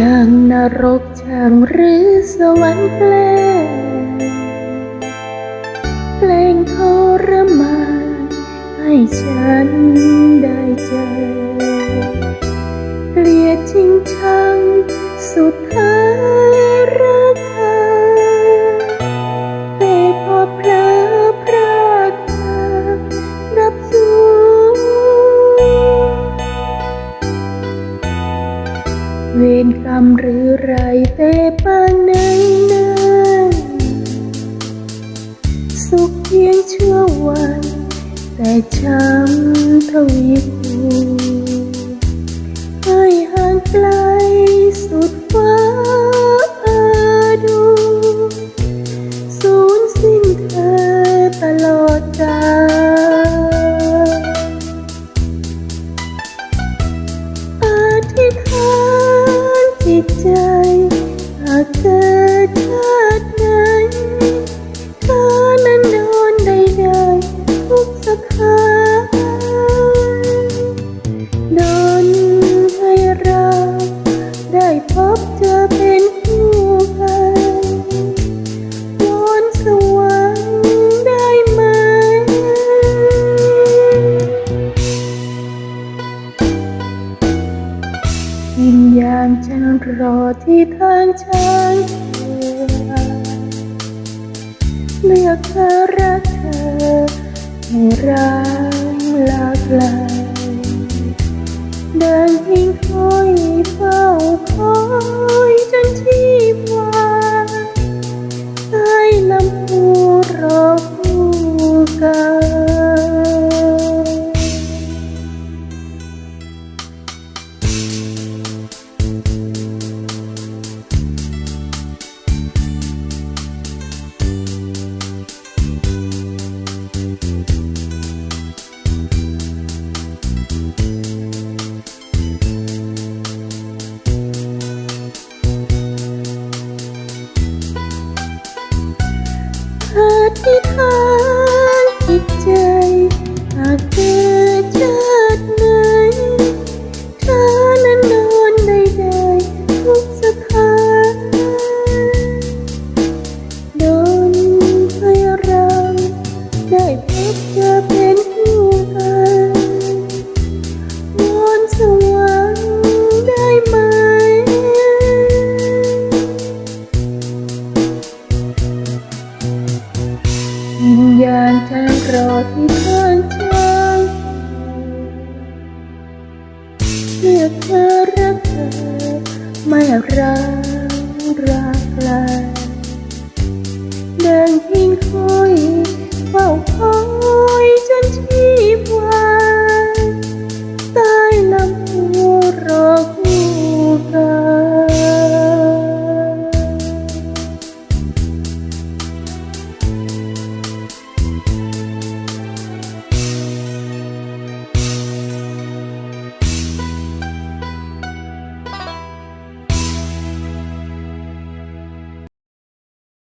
ดังนรกช่างหรือสวรรค์แปลงเพลงทรมา รกรรมหรือไรแต่ปางไหนนั้นสุขเพียงชั่ววัน แต่ช้ำทวีคูณให้ห่างไกลสุดฟ้าดูสูญสิ้นเธอตลอดกาล ยามฉันรอที่ทางช้างเผือกเลือกเธอรักเธอให้รัก ธิษฐานจิดใจหาก วิญญาณฉันรอที่ข้างช้างเลือกเธอรักเธอไม่รักรักลายเดินทิ้ง